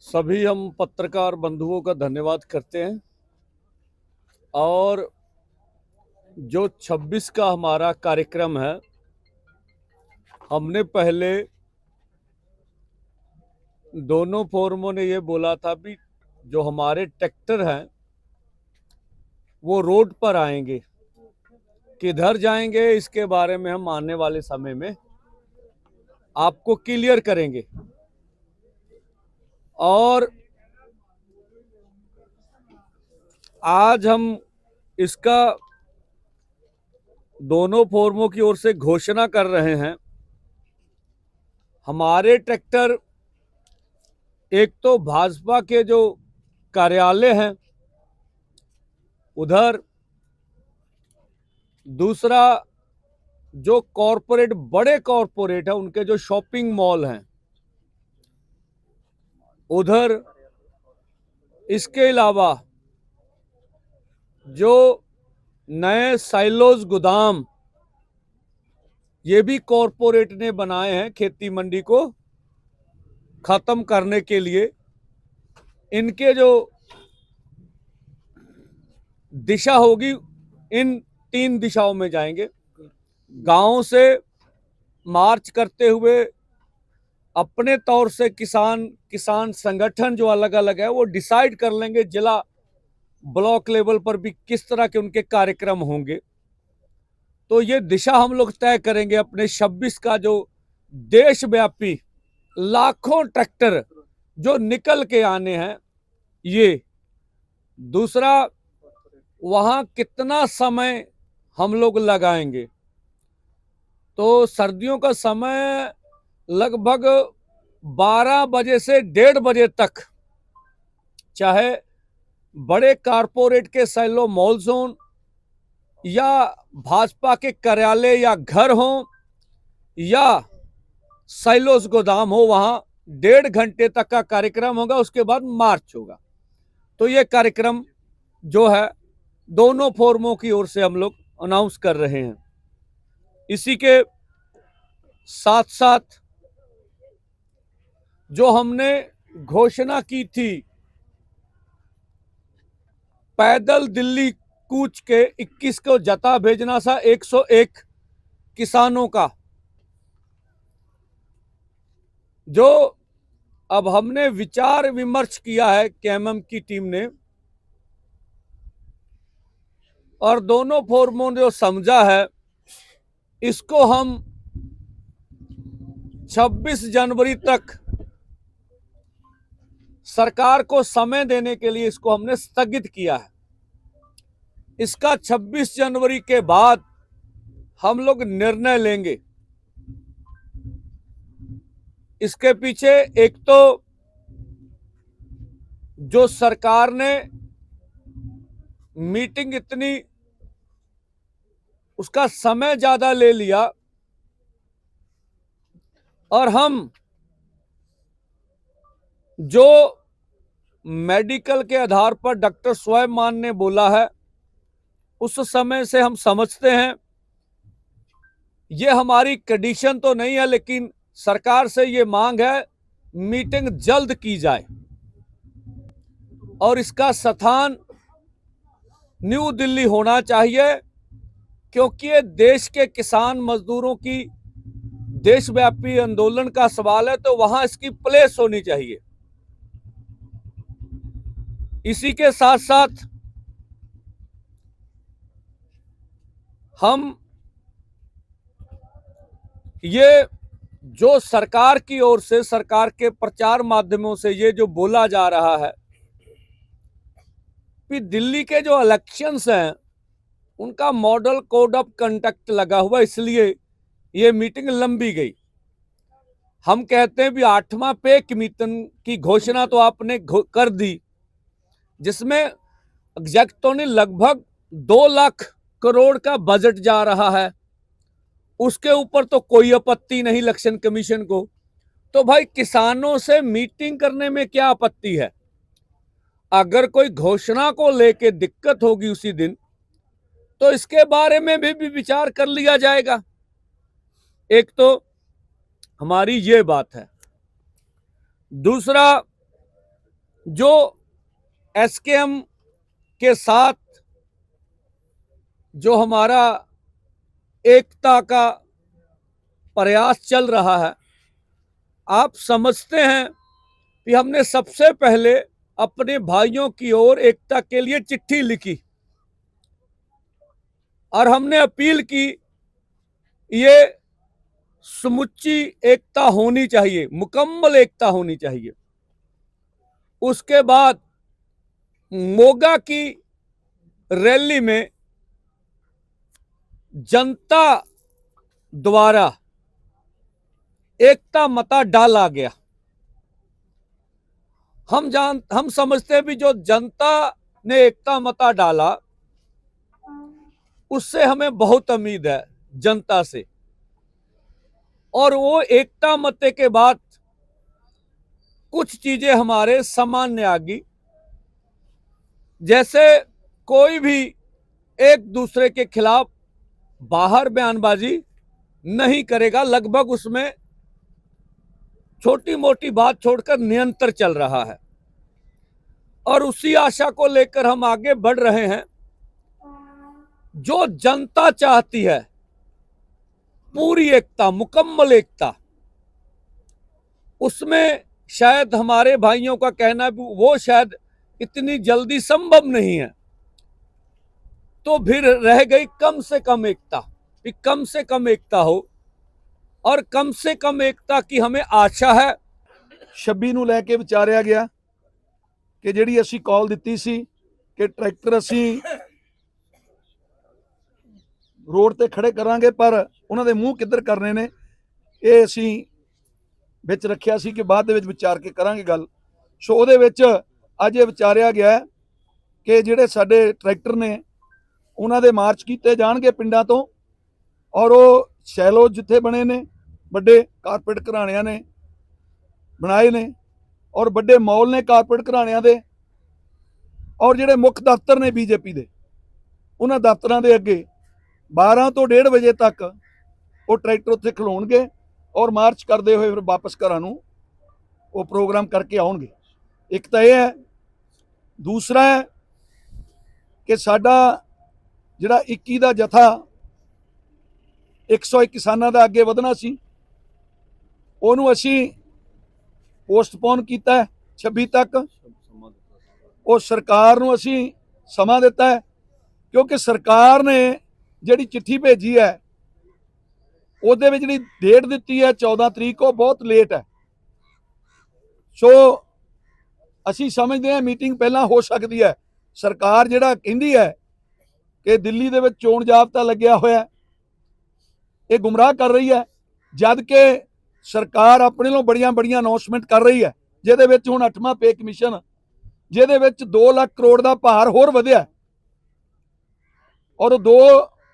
सभी हम पत्रकार बंधुओं का धन्यवाद करते हैं। और जो 26 का हमारा कार्यक्रम है, हमने पहले दोनों फोरमों ने ये बोला था भी, जो हमारे ट्रैक्टर हैं, वो रोड पर आएँगे। किधर जाएँगे, इसके बारे में हम आने वाले समय में आपको क्लियर करेंगे। और आज हम इसका दोनों फोरमों की ओर से घोषणा कर रहे हैं। हमारे ट्रैक्टर, एक तो भाजपा के जो कार्यालय हैं, उधर दूसरा जो कॉरपोरेट, बड़े कॉरपोरेट है, उनके जो शॉपिंग मॉल हैं उधर इसके अलावा जो नए साइलोज गोदाम, ये भी कॉरपोरेट ने बनाए हैं खेती मंडी को खत्म करने के लिए। इनके जो दिशा होगी, इन तीन दिशाओं में जाएँगे। गाँव से मार्च करते हुए अपने तौर से किसान किसान संगठन जो अलग अलग है, वो डिसाइड कर लेंगे जिला ब्लॉक लेवल पर भी किस तरह के उनके कार्यक्रम होंगे। तो ये दिशा हम लोग तय करेंगे अपने 26 का जो देशव्यापी लाखों ट्रैक्टर जो निकल के आने हैं, ये। दूसरा, वहाँ कितना समय हम लोग लगाएँगे? तो सर्दियों का समय लगभग 12 बजे से डेढ़ बजे तक, चाहे बड़े कारपोरेट के सैलो मॉल जोन या भाजपा के कार्यालय या घर हो या सैलोस गोदाम हो, वहाँ डेढ़ घंटे तक का कार्यक्रम होगा, उसके बाद मार्च होगा। तो ये कार्यक्रम जो है, दोनों फोरमों की ओर से हम लोग अनाउंस कर रहे हैं। इसी के साथ साथ जो हमने घोषणा की थी, पैदल दिल्ली कूच के 21 को जता भेजना था 101 किसानों का। जो अब हमने विचार विमर्श किया है केएमएम की टीम ने, और दोनों फोरमों ने जो समझा है, इसको हम 26 जनवरी तक सरकार को समय देने के लिए इसको हमने स्थगित किया है। इसका 26 जनवरी के बाद हम लोग निर्णय लेंगे। इसके पीछे एक तो जो सरकार ने मीटिंग इतनी, उसका समय ज़्यादा ले लिया और हम जो मेडिकल के आधार पर डॉक्टर स्वयं मान ने बोला है। उस समय से हम समझते हैं, ये हमारी कंडीशन तो नहीं है, लेकिन सरकार से ये मांग है मीटिंग जल्द की जाए। और इसका स्थान न्यू दिल्ली होना चाहिए, क्योंकि ये देश के किसान मजदूरों की देशव्यापी आंदोलन का सवाल है तो वहाँ इसकी प्लेस होनी चाहिए। इसी के साथ साथ हम ये जो सरकार की ओर से, सरकार के प्रचार माध्यमों से ये जो बोला जा रहा है कि दिल्ली के जो इलेक्शंस हैं, उनका मॉडल कोड ऑफ़ कंडक्ट लगा हुआ, इसलिए ये मीटिंग लंबी गई। हम कहते हैं भी आठवां पे कमीशन की घोषणा तो आपने कर दी। जिसमें एग्जैक्टों ने लगभग दो लाख करोड़ का बजट जा रहा है। उसके ऊपर तो कोई आपत्ति नहीं इलेक्शन कमीशन को। तो भाई किसानों से मीटिंग करने में क्या आपत्ति है? अगर कोई घोषणा को लेके दिक्कत होगी उसी दिन तो इसके बारे में भी, भी विचार कर लिया जाएगा। एक तो हमारी ये बात है। दूसरा जो एसकेएम के साथ जो हमारा एकता का प्रयास चल रहा है, आप समझते हैं कि हमने सबसे पहले अपने भाइयों की ओर एकता के लिए चिट्ठी लिखी और हमने अपील की, ये समुच्ची एकता होनी चाहिए, मुकम्मल एकता होनी चाहिए। उसके बाद मोगा की रैली में जनता द्वारा एकता मता डाला गया। हम जान, हम समझते भी जो जनता ने एकता मता डाला, उससे हमें बहुत उम्मीद है जनता से। और वो एकता मते के बाद कुछ चीज़ें हमारे सामान्य आ गई जैसे कोई भी एक दूसरे के खिलाफ बाहर बयानबाजी नहीं करेगा, लगभग उसमें छोटी मोटी बात छोड़कर निरंतर चल रहा है। और उसी आशा को लेकर हम आगे बढ़ रहे हैं। जो जनता चाहती है, पूरी एकता, मुकम्मल एकता, उसमें शायद हमारे भाइयों का कहना भी, वो शायद इतनी जल्दी संभव नहीं है तो फिर रह गई कम से कम एकता कि कम से कम एकता हो और कम से कम एकता की हमें आशा है 26 ਨੂੰ ਲੈ ਕੇ ਵਿਚਾਰਿਆ ਗਿਆ ਕਿ ਜਿਹੜੀ ਅਸੀਂ ਕਾਲ ਦਿੱਤੀ ਸੀ ਕਿ ਟਰੈਕਟਰ ਅਸੀਂ ਰੋਡ ਤੇ ਖੜੇ ਕਰਾਂਗੇ ਪਰ ਉਹਨਾਂ ਦੇ ਮੂੰਹ ਕਿੱਧਰ ਕਰਨੇ ਨੇ ਇਹ ਅਸੀਂ ਵਿੱਚ ਰੱਖਿਆ ਸੀ ਕਿ ਬਾਅਦ ਦੇ ਵਿੱਚ ਵਿਚਾਰ ਕੇ ਕਰਾਂਗੇ ਗੱਲ ਸੋ ਉਹਦੇ ਵਿੱਚ ਅੱਜ ਇਹ ਵਿਚਾਰਿਆ ਗਿਆ ਕਿ ਜਿਹੜੇ ਸਾਡੇ ਟਰੈਕਟਰ ਨੇ, ਉਹਨਾਂ ਦੇ ਮਾਰਚ ਕੀਤੇ ਜਾਣਗੇ ਪਿੰਡਾਂ ਤੋਂ ਔਰ ਉਹ ਸ਼ੈਲੋ ਜਿੱਥੇ ਬਣੇ ਨੇ, ਵੱਡੇ ਕਾਰਪੋਰੇਟ ਘਰਾਣਿਆਂ ਨੇ ਬਣਾਏ ਨੇ ਔਰ ਵੱਡੇ ਮਾਲ ਨੇ ਕਾਰਪੋਰੇਟ ਘਰਾਣਿਆਂ ਦੇ ਔਰ ਜਿਹੜੇ ਮੁੱਖ ਦਫ਼ਤਰ ਨੇ ਬੀਜੇਪੀ ਦੇ, ਉਹਨਾਂ ਦਫ਼ਤਰਾਂ ਦੇ ਅੱਗੇ 12 ਤੋਂ 1:30 ਵਜੇ ਤੱਕ ਉਹ ਟਰੈਕਟਰ ਉੱਥੇ ਖਲੋਣਗੇ ਔਰ ਮਾਰਚ ਕਰਦੇ ਹੋਏ ਫਿਰ ਵਾਪਸ ਘਰਾਂ ਨੂੰ ਉਹ ਪ੍ਰੋਗਰਾਮ ਕਰਕੇ ਆਉਣਗੇ। ਇੱਕ ਤਾਂ ਇਹ ਹੈ ਦੂਸਰਾ ਹੈ ਕਿ ਸਾਡਾ ਜਿਹੜਾ 21 ਦਾ ਜਥਾ 101 ਕਿਸਾਨਾਂ ਦਾ ਅੱਗੇ ਵਧਣਾ ਸੀ, ਉਹਨੂੰ ਅਸੀਂ ਪੋਸਟਪੋਨ ਕੀਤਾ ਹੈ 26 ਤੱਕ। ਉਹ ਸਰਕਾਰ ਨੂੰ ਅਸੀਂ ਸਮਾਂ ਦਿੱਤਾ ਕਿਉਂਕਿ ਸਰਕਾਰ ਨੇ ਜਿਹੜੀ ਚਿੱਠੀ ਭੇਜੀ ਹੈ, ਉਹਦੇ ਵਿੱਚ ਜਿਹੜੀ ਡੇਟ ਦਿੱਤੀ ਹੈ 14 ਤਰੀਕ, ਉਹ ਬਹੁਤ ਲੇਟ ਹੈ। ਸੋ ਅਸੀਂ ਸਮਝਦੇ ਹਾਂ ਮੀਟਿੰਗ ਪਹਿਲਾਂ ਹੋ ਸਕਦੀ ਹੈ। ਸਰਕਾਰ ਜਿਹੜਾ ਕਹਿੰਦੀ ਹੈ ਕਿ ਦਿੱਲੀ ਦੇ ਵਿੱਚ ਚੋਣ ਜਾਬਤਾ ਲੱਗਿਆ ਹੋਇਆ ਇਹ ਗੁੰਮਰਾਹ ਕਰ ਰਹੀ ਹੈ। ਜਦ ਕਿ ਸਰਕਾਰ ਆਪਣੇ ਵੱਲੋਂ ਬੜੀਆਂ ਬੜੀਆਂ ਅਨਾਉਂਸਮੈਂਟ ਕਰ ਰਹੀ ਹੈ। ਜਿਹਦੇ ਵਿੱਚ ਹੁਣ 8ਵਾਂ ਪੇ ਕਮਿਸ਼ਨ ਜਿਹਦੇ ਵਿੱਚ 2 ਲੱਖ ਕਰੋੜ ਦਾ ਭਾਰ ਹੋਰ ਵਧਿਆ ਔਰ ਉਹ 2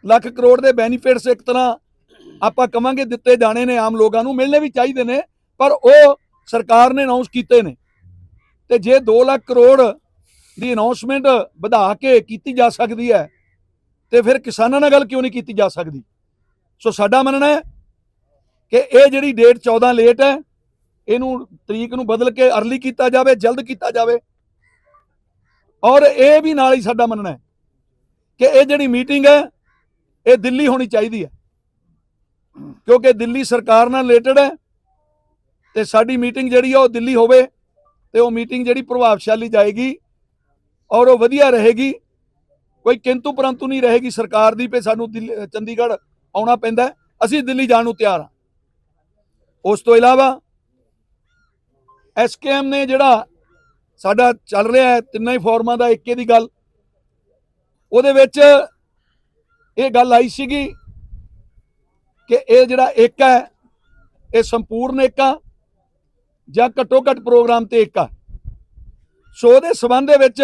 ਲੱਖ ਕਰੋੜ ਦੇ ਬੈਨੀਫਿਟਸ ਇੱਕ ਤਰ੍ਹਾਂ ਆਪਾਂ ਕਵਾਂਗੇ ਦਿੱਤੇ ਜਾਣੇ ਨੇ ਆਮ ਲੋਕਾਂ ਨੂੰ। ਮਿਲਣੇ ਵੀ ਚਾਹੀਦੇ ਨੇ, ਪਰ ਉਹ ਸਰਕਾਰ ਨੇ ਅਨਾਉਂਸ ਕੀਤੇ ਨੇ। ਤੇ ਜੇ 2 ਲੱਖ ਕਰੋੜ ਦੀ ਅਨਾਉਂਸਮੈਂਟ ਵਧਾ ਕੇ ਕੀਤੀ ਜਾ ਸਕਦੀ ਹੈ, ਤੇ ਫਿਰ ਕਿਸਾਨਾਂ ਨਾਲ ਗੱਲ ਕਿਉਂ ਨਹੀਂ ਕੀਤੀ ਜਾ ਸਕਦੀ? ਸੋ ਸਾਡਾ ਮੰਨਣਾ ਹੈ ਕਿ ਇਹ ਜਿਹੜੀ ਡੇਟ 14 ਲੇਟ ਹੈ, ਇਹਨੂੰ ਤਰੀਕ ਨੂੰ ਬਦਲ ਕੇ ਅਰਲੀ ਕੀਤਾ ਜਾਵੇ, ਜਲਦ ਕੀਤਾ ਜਾਵੇ। ਔਰ ਇਹ ਵੀ ਨਾਲ ਹੀ ਸਾਡਾ ਮੰਨਣਾ ਹੈ ਕਿ ਇਹ ਜਿਹੜੀ ਮੀਟਿੰਗ ਹੈ, ਇਹ ਦਿੱਲੀ ਹੋਣੀ ਚਾਹੀਦੀ ਹੈ। ਕਿਉਂਕਿ ਦਿੱਲੀ ਸਰਕਾਰ ਨਾਲ ਰਿਲੇਟਡ ਹੈ ਤੇ ਸਾਡੀ ਮੀਟਿੰਗ ਜਿਹੜੀ ਆ ਉਹ ਦਿੱਲੀ ਹੋਵੇ। ਤੇ ਉਹ ਮੀਟਿੰਗ ਜਿਹੜੀ ਪ੍ਰਭਾਵਸ਼ਾਲੀ ਜਾਏਗੀ ਔਰ ਉਹ ਵਧੀਆ ਰਹੇਗੀ, ਕੋਈ ਕਿੰਤੂ ਪਰੰਤੂ ਨਹੀਂ ਰਹੇਗੀ ਸਰਕਾਰ ਦੀ ਪੇ ਸਾਨੂੰ ਦਿੱਲੀ- ਚੰਡੀਗੜ੍ਹ ਆਉਣਾ ਪੈਂਦਾ ਅਸੀਂ ਦਿੱਲੀ ਜਾਣ ਨੂੰ ਤਿਆਰ ਹਾਂ। ਉਸ ਤੋਂ ਇਲਾਵਾ ਐਸਕੇਐਮ ਨੇ ਜਿਹੜਾ ਸਾਡਾ ਚੱਲ ਰਿਹਾ ਹੈ, ਤਿੰਨਾਂ ਹੀ ਫੋਰਮਾਂ ਦਾ ਇੱਕੇ ਦੀ ਗੱਲ, ਉਹਦੇ ਵਿੱਚ ਇਹ ਗੱਲ ਆਈ ਸੀਗੀ ਕਿ ਇਹ ਜਿਹੜਾ ਇੱਕ ਹੈ, ਇਹ ਸੰਪੂਰਨ ਇੱਕ ਆ ਜਾਂ ਘੱਟੋ ਘੱਟ ਪ੍ਰੋਗਰਾਮ ਤੇ ਏਕਾ ਸੋ ਉਹਦੇ ਸਬੰਧ ਦੇ ਵਿੱਚ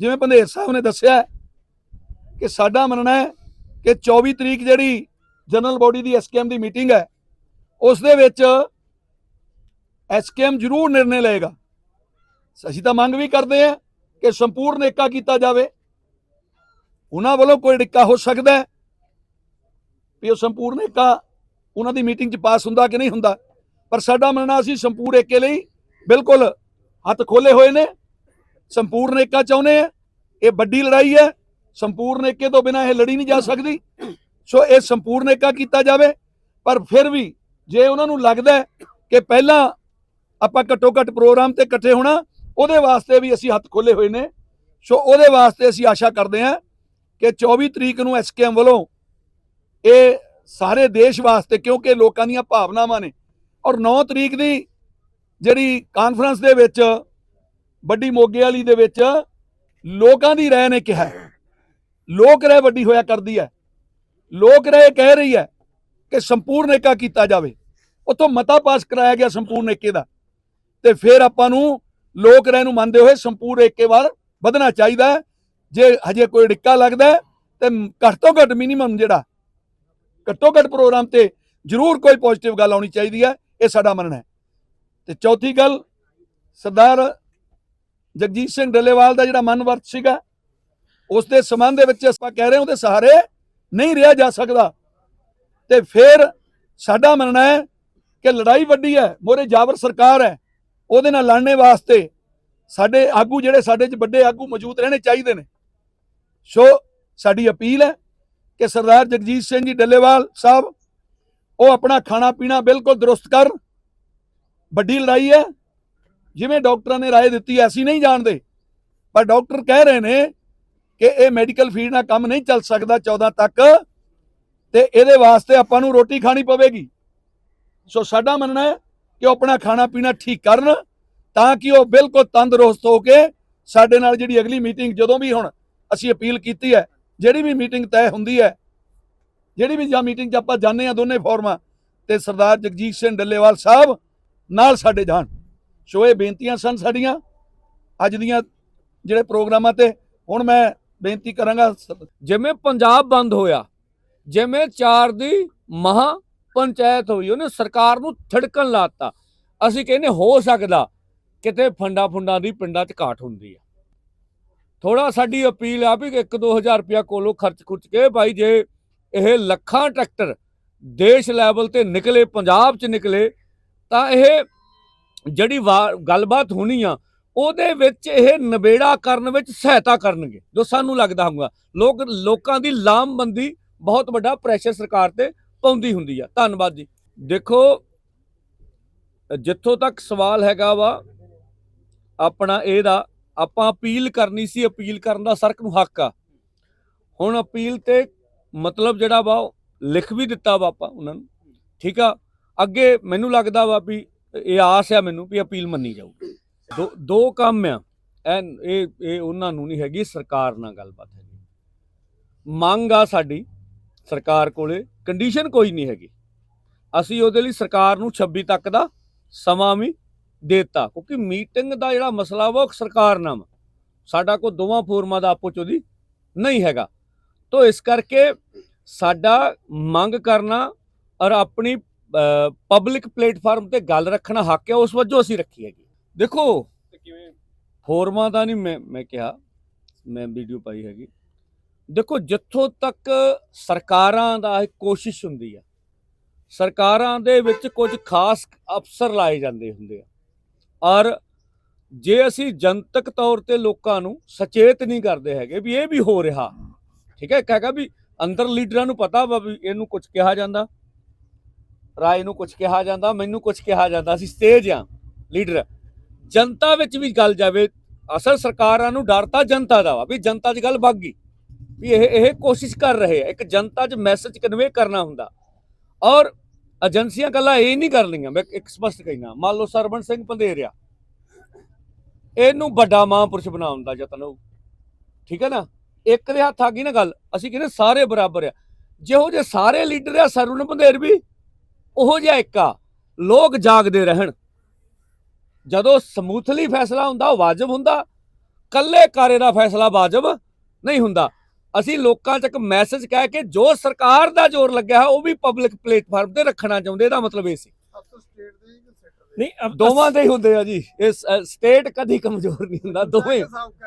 ਜਿਵੇਂ ਪੰਧੇਰ ਸਾਹਿਬ ਨੇ ਦੱਸਿਆ ਕਿ ਸਾਡਾ ਮੰਨਣਾ ਹੈ ਕਿ 24 ਤਰੀਕ ਜਿਹੜੀ ਜਨਰਲ ਬੋਡੀ ਦੀ ਐਸਕੇਐਮ ਦੀ ਮੀਟਿੰਗ ਹੈ, ਉਸ ਦੇ ਵਿੱਚ ਐਸਕੇਐਮ ਜ਼ਰੂਰ ਨਿਰਣੇ ਲਏਗਾ। ਅਸੀਂ ਤਾਂ ਮੰਗ ਵੀ ਕਰਦੇ ਹਾਂ ਕਿ ਸੰਪੂਰਨ ਏਕਾ ਕੀਤਾ ਜਾਵੇ। ਉਹਨਾਂ ਵੱਲੋਂ ਕੋਈ ਡਿੱਕਾ ਹੋ ਸਕਦਾ ਹੈ ਵੀ ਉਹ ਸੰਪੂਰਨ ਏਕਾ ਉਹਨਾਂ ਦੀ ਮੀਟਿੰਗ 'ਚ ਪਾਸ ਹੁੰਦਾ ਕਿ ਨਹੀਂ ਹੁੰਦਾ। ਪਰ ਸਾਡਾ ਮੰਨਣਾ ਅਸੀਂ ਸੰਪੂਰਨ ਏਕੇ ਲਈ ਬਿਲਕੁਲ ਹੱਥ ਖੋਲੇ ਹੋਏ ਨੇ, ਸੰਪੂਰਨ ਏਕਾ ਚਾਹੁੰਦੇ ਆ, ਇਹ ਵੱਡੀ ਲੜਾਈ ਹੈ, ਸੰਪੂਰਨ ਏਕੇ ਤੋਂ ਬਿਨਾ ਇਹ ਲੜੀ ਨਹੀਂ ਜਾ ਸਕਦੀ। ਸੋ ਇਹ ਸੰਪੂਰਨ ਏਕਾ ਕੀਤਾ ਜਾਵੇ, ਪਰ ਫਿਰ ਵੀ ਜੇ ਉਹਨਾਂ ਨੂੰ ਲੱਗਦਾ ਕਿ ਪਹਿਲਾਂ ਆਪਾਂ ਘੱਟੋ ਘੱਟ ਪ੍ਰੋਗਰਾਮ ਤੇ ਇਕੱਠੇ ਹੋਣਾ, ਉਹਦੇ ਵਾਸਤੇ ਵੀ ਅਸੀਂ ਹੱਥ ਖੋਲੇ ਹੋਏ ਨੇ। ਸੋ ਉਹਦੇ ਵਾਸਤੇ ਅਸੀਂ ਆਸ਼ਾ ਕਰਦੇ ਹਾਂ ਕਿ 24 ਤਰੀਕ ਨੂੰ ਐਸਕੇਐਮ ਵੱਲੋਂ ਇਹ ਸਾਰੇ ਦੇਸ਼ ਵਾਸਤੇ, ਕਿਉਂਕਿ ਲੋਕਾਂ ਦੀਆਂ ਭਾਵਨਾਵਾਂ ਨੇ ਔਰ 9 ਤਰੀਕ ਦੀ ਜਿਹੜੀ ਕਾਨਫਰੰਸ ਦੇ ਵਿੱਚ, ਵੱਡੀ ਮੋਗੇ ਵਾਲੀ ਦੇ ਵਿੱਚ ਲੋਕਾਂ ਦੀ ਰਾਏ ਨੇ ਕਿਹਾ ਲੋਕ ਰਾਏ ਵੱਡੀ ਹੋਇਆ ਕਰਦੀ ਹੈ। ਲੋਕ ਰਾਏ ਕਹਿ ਰਹੀ ਹੈ ਕਿ ਸੰਪੂਰਨ ਏਕਾ ਕੀਤਾ ਜਾਵੇ। ਉਤੋਂ ਮਤਾ ਪਾਸ ਕਰਾਇਆ ਗਿਆ ਸੰਪੂਰਨ ਏਕੇ ਦਾ। ਤੇ ਫਿਰ ਆਪਾਂ ਨੂੰ ਲੋਕ ਰਾਏ ਨੂੰ ਮੰਨਦੇ ਹੋਏ ਸੰਪੂਰਨ ਏਕੇ ਵੱਲ ਵਧਣਾ ਚਾਹੀਦਾ ਜੇ ਹਜੇ ਕੋਈ ਡਿੱਕਾ ਲੱਗਦਾ ਹੈ, ਤੇ ਘੱਟ ਤੋਂ ਘੱਟ ਮਿਨੀਮਮ ਜਿਹੜਾ ਘੱਟੋ ਘੱਟ ਪ੍ਰੋਗਰਾਮ ਤੇ ਜ਼ਰੂਰ ਕੋਈ ਪੋਜ਼ਿਟਿਵ ਗੱਲ ਆਉਣੀ ਚਾਹੀਦੀ ਹੈ। ਇਹ ਸਾਡਾ ਮੰਨਣਾ ਹੈ। ਤੇ ਚੌਥੀ ਗੱਲ, ਸਰਦਾਰ ਜਗਜੀਤ ਸਿੰਘ ਡੱਲੇਵਾਲ ਦਾ ਜਿਹੜਾ ਮਨਵਰਤ ਸੀਗਾ ਉਸ ਦੇ ਸੰਬੰਧ ਦੇ ਵਿੱਚ ਆਪਾਂ ਕਹਿ ਰਹੇ ਹਾਂ ਉਹਦੇ ਸਹਾਰੇ ਨਹੀਂ ਰਿਹਾ ਜਾ ਸਕਦਾ। ਤੇ ਫਿਰ ਸਾਡਾ ਮੰਨਣਾ ਹੈ ਕਿ ਲੜਾਈ ਵੱਡੀ ਹੈ, ਮੋਰੇ ਜਾਬਰ ਸਰਕਾਰ ਹੈ, ਉਹਦੇ ਨਾਲ ਲੜਨੇ ਵਾਸਤੇ ਸਾਡੇ ਆਗੂ ਜਿਹੜੇ ਸਾਡੇ 'ਚ ਵੱਡੇ ਆਗੂ ਮੌਜੂਦ ਰਹਿਣੇ ਚਾਹੀਦੇ ਨੇ। ਸੋ ਸਾਡੀ ਅਪੀਲ ਹੈ ਕਿ ਸਰਦਾਰ ਜਗਜੀਤ ਸਿੰਘ ਜੀ ਡੱਲੇਵਾਲ ਸਾਹਿਬ ਉਹ ਆਪਣਾ ਖਾਣਾ ਪੀਣਾ ਬਿਲਕੁਲ ਦਰੁਸਤ ਕਰ। ਵੱਡੀ ਲੜਾਈ ਹੈ। ਜਿਵੇਂ ਡਾਕਟਰਾਂ ਨੇ ਰਾਏ ਦਿੱਤੀ ਹੈ, ਅਸੀਂ ਨਹੀਂ ਜਾਣਦੇ। ਪਰ ਡਾਕਟਰ ਕਹਿ ਰਹੇ ਨੇ ਕਿ ਇਹ ਮੈਡੀਕਲ ਫੀਲਡ ਨਾਲ ਕੰਮ ਨਹੀਂ ਚੱਲ ਸਕਦਾ 14 ਤੱਕ ਤੇ ਇਹਦੇ ਵਾਸਤੇ ਆਪਾਂ ਨੂੰ ਰੋਟੀ ਖਾਣੀ ਪਵੇਗੀ। ਸੋ ਸਾਡਾ ਮੰਨਣਾ ਹੈ ਕਿ ਉਹ ਆਪਣਾ ਖਾਣਾ ਪੀਣਾ ਠੀਕ ਕਰਨ ਤਾਂ ਕਿ ਉਹ ਬਿਲਕੁਲ ਤੰਦਰੁਸਤ ਹੋ ਕੇ ਸਾਡੇ ਨਾਲ ਜਿਹੜੀ ਅਗਲੀ ਮੀਟਿੰਗ ਜਦੋਂ ਵੀ ਹੁਣ ਅਸੀਂ ਅਪੀਲ ਕੀਤੀ ਹੈ ਜਿਹੜੀ ਵੀ ਮੀਟਿੰਗ ਤੈਅ ਹੁੰਦੀ ਹੈ ਜਿਹੜੀ ਵੀ ਜਾਂ ਮੀਟਿੰਗ 'ਚ ਆਪਾਂ ਜਾਂਦੇ ਆ ਦੋਨੇ ਫੋਰਮਾਂ, ਤੇ ਸਰਦਾਰ ਜਗਜੀਤ ਸਿੰਘ ਡੱਲੇਵਾਲ ਸਾਹਿਬ ਨਾਲ ਸਾਡੇ ਜਾਣ। ਸੋ ਇਹ ਬੇਨਤੀਆਂ ਸਨ ਸਾਡੀਆਂ। ਅੱਜ ਦੀਆਂ ਜਿਹੜੇ ਪ੍ਰੋਗਰਾਮਾਂ ਤੇ ਹੁਣ ਮੈਂ ਬੇਨਤੀ ਕਰਾਂਗਾ ਜਿਵੇਂ ਪੰਜਾਬ ਬੰਦ ਹੋਇਆ, ਜਿਵੇਂ ਚਾਰ ਦੀ ਮਹਾ ਪੰਚਾਇਤ ਹੋਈ, ਉਹਨੇ ਸਰਕਾਰ ਨੂੰ ਥੜਕਣ ਲਾਤਾ। ਅਸੀਂ ਕਹਿੰਦੇ ਹੋ ਸਕਦਾ ਕਿਤੇ ਫੰਡਾ ਫੁੰਡਾ ਦੀ ਪਿੰਡਾਂ 'ਚ ਘਾਟ ਹੁੰਦੀ ਆ। ਥੋੜਾ ਸਾਡੀ ਅਪੀਲ ਆ ਵੀ 1-2000 ਰੁਪਇਆ ਕੋਲੋਂ ਖਰਚ ਖੁਰਚ ਕੇ ਭਾਈ ਜੇ ਇਹ ਲੱਖਾਂ ਟਰੈਕਟਰ ਦੇਸ਼ ਲੈਵਲ ਤੇ ਨਿਕਲੇ, ਪੰਜਾਬ 'ਚ ਨਿਕਲੇ, ਤਾਂ ਇਹ ਜਿਹੜੀ ਵਾ- ਗੱਲਬਾਤ ਹੋਣੀ ਆ, ਉਹਦੇ ਵਿੱਚ ਇਹ ਨਵੇੜਾ ਕਰਨ ਵਿੱਚ ਸਹਾਇਤਾ ਕਰਨਗੇ, ਜੋ ਸਾਨੂੰ ਲੱਗਦਾ ਹੋਊਗਾ। ਲੋਕ, ਲੋਕਾਂ ਦੀ ਲਾਮਬੰਦੀ ਬਹੁਤ ਵੱਡਾ ਪ੍ਰੈਸ਼ਰ ਸਰਕਾਰ ਤੇ ਪਾਉਂਦੀ ਹੁੰਦੀ ਆ। ਧੰਨਵਾਦ ਜੀ। ਦੇਖੋ, ਜਿੱਥੋਂ ਤੱਕ ਸਵਾਲ ਹੈਗਾ ਵਾ, ਆਪਣਾ ਇਹਦਾ, ਆਪਾਂ ਅਪੀਲ ਕਰਨੀ ਸੀ, ਅਪੀਲ ਕਰਨ ਦਾ ਸਰਕ ਨੂੰ ਹੱਕ ਆ। ਹੁਣ ਅਪੀਲ ਤੇ ਮਤਲਬ ਜਿਹੜਾ ਵਾ ਉਹ ਲਿਖ ਵੀ ਦਿੱਤਾ ਵਾ ਆਪਾਂ ਉਹਨਾਂ ਨੂੰ। ਠੀਕ ਆ? ਅੱਗੇ ਮੈਨੂੰ ਲੱਗਦਾ ਵਾ ਵੀ ਇਹ ਆਸ ਆ ਮੈਨੂੰ ਵੀ ਅਪੀਲ ਮੰਨੀ ਜਾਊਗੀ। ਦੋ ਦੋ ਕੰਮ ਆ। ਐਨ, ਇਹ ਇਹ ਉਹਨਾਂ ਨੂੰ ਨਹੀਂ ਹੈਗੀ, ਸਰਕਾਰ ਨਾਲ ਗੱਲਬਾਤ ਹੈਗੀ। ਮੰਗ ਆ ਸਾਡੀ ਸਰਕਾਰ ਕੋਲੇ ਕੰਡੀਸ਼ਨ ਕੋਈ ਨਹੀਂ ਹੈਗੀ। ਅਸੀਂ ਉਹਦੇ ਲਈ ਸਰਕਾਰ ਨੂੰ 26 ਤੱਕ ਦਾ ਸਮਾਂ ਵੀ ਦਿੱਤਾ, ਕਿਉਂਕਿ ਮੀਟਿੰਗ ਦਾ ਜਿਹੜਾ ਮਸਲਾ ਵਾ ਉਹ ਸਰਕਾਰ ਨਾਲ ਵਾ। ਸਾਡਾ ਕੋਈ ਦੋਵਾਂ ਫੋਰਮਾਂ ਦਾ ਆਪੋ ਉਹਦੀ ਨਹੀਂ ਹੈਗਾ। ਤੋਂ ਇਸ ਕਰਕੇ ਸਾਡਾ ਮੰਗ ਕਰਨਾ ਔਰ ਆਪਣੀ ਪਬਲਿਕ ਪਲੇਟਫਾਰਮ ਤੇ ਗੱਲ ਰੱਖਣਾ ਹੱਕ ਹੈ ਉਸ ਵਜੋਂ ਅਸੀਂ ਰੱਖੀ ਹੈਗੀ। ਦੇਖੋ ਫੋਰਮਾਂ ਦਾ ਨਹੀਂ ਮੈਂ ਮੈਂ ਕਿਹਾ ਮੈਂ ਵੀਡੀਓ ਪਾਈ ਹੈਗੀ। ਦੇਖੋ ਜਿੱਥੋਂ ਤੱਕ ਸਰਕਾਰਾਂ ਦਾ ਇਹ ਕੋਸ਼ਿਸ਼ ਹੁੰਦੀ ਆ ਸਰਕਾਰਾਂ ਦੇ ਵਿੱਚ ਕੁਝ ਖਾਸ ਅਫਸਰ ਲਾਏ ਜਾਂਦੇ ਹੁੰਦੇ ਆ। ਔਰ ਜੇ ਅਸੀਂ ਜਨਤਕ ਤੌਰ ਤੇ ਲੋਕਾਂ ਨੂੰ ਸੁਚੇਤ ਨਹੀਂ ਕਰਦੇ ਹੈਗੇ ਵੀ ਇਹ ਵੀ ਹੋ ਰਿਹਾ ਠੀਕ ਹੈ, ਇੱਕ ਹੈਗਾ ਵੀ ਅੰਦਰ ਲੀਡਰਾਂ ਨੂੰ ਪਤਾ ਵਾ ਵੀ ਇਹਨੂੰ ਕੁਝ ਕਿਹਾ ਜਾਂਦਾ, ਰਾਏ ਨੂੰ ਕੁਝ ਕਿਹਾ ਜਾਂਦਾ, ਮੈਨੂੰ ਕੁਝ ਕਿਹਾ ਜਾਂਦਾ, ਅਸੀਂ ਸਟੇਜ ਆ ਲੀਡਰ। ਜਨਤਾ ਵਿੱਚ ਵੀ ਗੱਲ ਜਾਵੇ, ਅਸਲ ਸਰਕਾਰਾਂ ਨੂੰ ਡਰ ਤਾਂ ਜਨਤਾ ਦਾ ਵਾ ਵੀ ਜਨਤਾ 'ਚ ਗੱਲ ਵੱਗ ਗਈ, ਵੀ ਇਹ ਇਹ ਕੋਸ਼ਿਸ਼ ਕਰ ਰਹੇ ਆ, ਇੱਕ ਜਨਤਾ 'ਚ ਮੈਸੇਜ ਕਨਵੇ ਕਰਨਾ ਹੁੰਦਾ। ਔਰ ਏਜੰਸੀਆਂ ਗੱਲਾਂ ਇਹ ਨਹੀਂ ਕਰ ਲਈਆਂ, ਮੈਂ ਇੱਕ ਸਪਸ਼ਟ ਕਹਿਣਾ, ਮੰਨ ਲਓ ਸਰਵਣ ਸਿੰਘ ਪੰਧੇਰਿਆ ਇਹਨੂੰ ਵੱਡਾ ਮਹਾਂਪੁਰਸ਼ ਬਣਾਉਣ ਦਾ ਯਤਨ ਹੋਊ, ਠੀਕ ਹੈ ਨਾ? ਇੱਕ ਦੇ ਹੱਥ ਆ ਗਈ ਨਾ ਗੱਲ ਅਸੀਂ ਕਹਿੰਦੇ ਸਾਰੇ ਬਰਾਬਰ ਆ। ਜਿਹੋ ਜੇ ਸਾਰੇ ਲੀਡਰ ਆ ਸਰਵਣ ਪੰਧੇਰ ਵੀ ਉਹੋ ਜਿਹਾ ਇੱਕ ਆ। ਲੋਕ ਜਾਗਦੇ ਰਹਿਣ। ਜਦੋਂ ਸਮੂਥਲੀ ਫੈਸਲਾ ਹੁੰਦਾ ਉਹ ਵਾਜਬ ਹੁੰਦਾ। ਕੱਲੇ ਕਾਰੇ ਦਾ ਫੈਸਲਾ ਵਾਜਬ ਨਹੀਂ ਹੁੰਦਾ। ਅਸੀਂ ਲੋਕਾਂ ਤੱਕ ਮੈਸੇਜ ਕਹਿ ਕੇ ਜੋ ਸਰਕਾਰ ਦਾ ਜ਼ੋਰ ਲੱਗਿਆ ਹੈ ਉਹ ਵੀ ਪਬਲਿਕ ਪਲੇਟਫਾਰਮ ਤੇ ਰੱਖਣਾ ਚਾਹੁੰਦੇ ਇਹਦਾ ਮਤਲਬ ਇਹ ਸੀ। ਨਹੀਂ ਦੋਵਾਂ ਦੇ ਹੀ ਹੁੰਦੇ ਆ ਜੀ। ਇਹ ਸਟੇਟ ਕਦੀ ਕਮਜ਼ੋਰ ਨਹੀਂ ਹੁੰਦਾ ਦੋਵੇਂ।